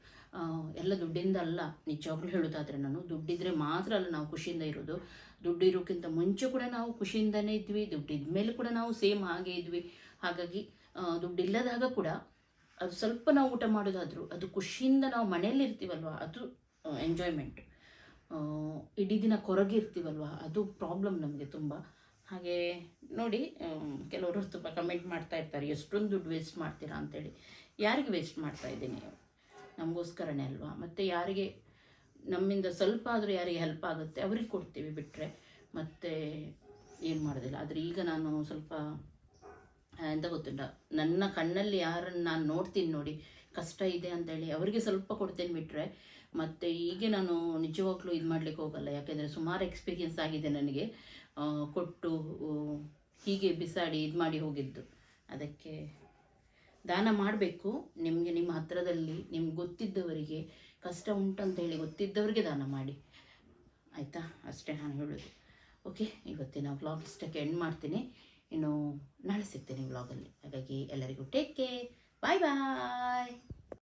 S1: ಎಲ್ಲ ದುಡ್ಡಿಂದ ಅಲ್ಲ. ನಿಜವಾಗ್ಲೂ ಹೇಳೋದಾದರೆ ನಾನು, ದುಡ್ಡಿದ್ರೆ ಮಾತ್ರ ಅಲ್ಲ ನಾವು ಖುಷಿಯಿಂದ ಇರೋದು. ದುಡ್ಡು ಇರೋಕ್ಕಿಂತ ಮುಂಚೆ ಕೂಡ ನಾವು ಖುಷಿಯಿಂದನೇ ಇದ್ವಿ. ದುಡ್ಡಿದ ಮೇಲೆ ಕೂಡ ನಾವು ಸೇಮ್ ಹಾಗೆ ಇದ್ವಿ. ಹಾಗಾಗಿ ದುಡ್ಡಿಲ್ಲದಾಗ ಕೂಡ ಅದು ಸ್ವಲ್ಪ ನಾವು ಊಟ ಮಾಡೋದಾದರೂ, ಅದು ಖುಷಿಯಿಂದ ನಾವು ಮನೆಯಲ್ಲಿ ಇರ್ತೀವಲ್ವ, ಅದು ಎಂಜಾಯ್ಮೆಂಟ್ ಇಡೀ ದಿನ ಕೊರಗೆ ಇರ್ತೀವಲ್ವ, ಅದು ಪ್ರಾಬ್ಲಮ್ ನಮಗೆ ತುಂಬ. ಹಾಗೆ ನೋಡಿ ಕೆಲವರು ತುಂಬ ಕಮೆಂಟ್ ಮಾಡ್ತಾ ಇರ್ತಾರೆ, ಎಷ್ಟೊಂದು ದುಡ್ಡು ವೇಸ್ಟ್ ಮಾಡ್ತೀರಾ? ಅಂತೇಳಿ. ಯಾರಿಗೆ ವೇಸ್ಟ್ ಮಾಡ್ತಾ ಇದ್ದೀನಿ ನಮಗೋಸ್ಕರನೇ ಅಲ್ವಾ? ಮತ್ತು ಯಾರಿಗೆ, ನಮ್ಮಿಂದ ಸ್ವಲ್ಪ ಆದರೂ ಯಾರಿಗೆ ಹೆಲ್ಪ್ ಆಗುತ್ತೆ, ಅವ್ರಿಗೆ ಕೊಡ್ತೀವಿ ಬಿಟ್ಟರೆ ಮತ್ತು ಏನು ಮಾಡೋದಿಲ್ಲ. ಆದರೆ ಈಗ ನಾನು ಸ್ವಲ್ಪ ಎಂತ ಗೊತ್ತುಂಟ? ನನ್ನ ಕಣ್ಣಲ್ಲಿ ಯಾರನ್ನು ನಾನು ನೋಡ್ತೀನಿ ನೋಡಿ, ಕಷ್ಟ ಇದೆ ಅಂತೇಳಿ ಅವರಿಗೆ ಸ್ವಲ್ಪ ಕೊಡ್ತೇನೆ ಬಿಟ್ಟರೆ ಮತ್ತು ಹೀಗೆ ನಾನು ನಿಜವಾಗ್ಲೂ ಇದು ಮಾಡಲಿಕ್ಕೆ ಹೋಗಲ್ಲ. ಯಾಕೆಂದರೆ ಸುಮಾರು ಎಕ್ಸ್ಪೀರಿಯನ್ಸ್ ಆಗಿದೆ ನನಗೆ. ಕೊಟ್ಟು ಹೀಗೆ ಬಿಸಾಡಿ ಇದು ಮಾಡಿ ಹೋಗಿದ್ದು. ಅದಕ್ಕೆ ದಾನ ಮಾಡಬೇಕು. ನಿಮಗೆ ನಿಮ್ಮ ಹತ್ತಿರದಲ್ಲಿ ನಿಮ್ಗೆ ಗೊತ್ತಿದ್ದವರಿಗೆ ಕಷ್ಟ ಉಂಟಂತ ಹೇಳಿ ಗೊತ್ತಿದ್ದವರಿಗೆ ದಾನ ಮಾಡಿ. ಆಯಿತಾ? ಅಷ್ಟೇ ನಾನು ಹೇಳೋದು. ಓಕೆ ಇವತ್ತಿನ ವ್ಲಾಗ್ ಇಷ್ಟಕ್ಕೆ ಎಂಡ್ ಮಾಡ್ತೀನಿ. ಇನ್ನು ನಾಳೆ ಸಿಗ್ತೀನಿ ವ್ಲಾಗಲ್ಲಿ ಹಾಗಾಗಿ ಎಲ್ಲರಿಗೂ ಟೇಕ್ ಕೇರ್ ಬಾಯ್ ಬಾಯ್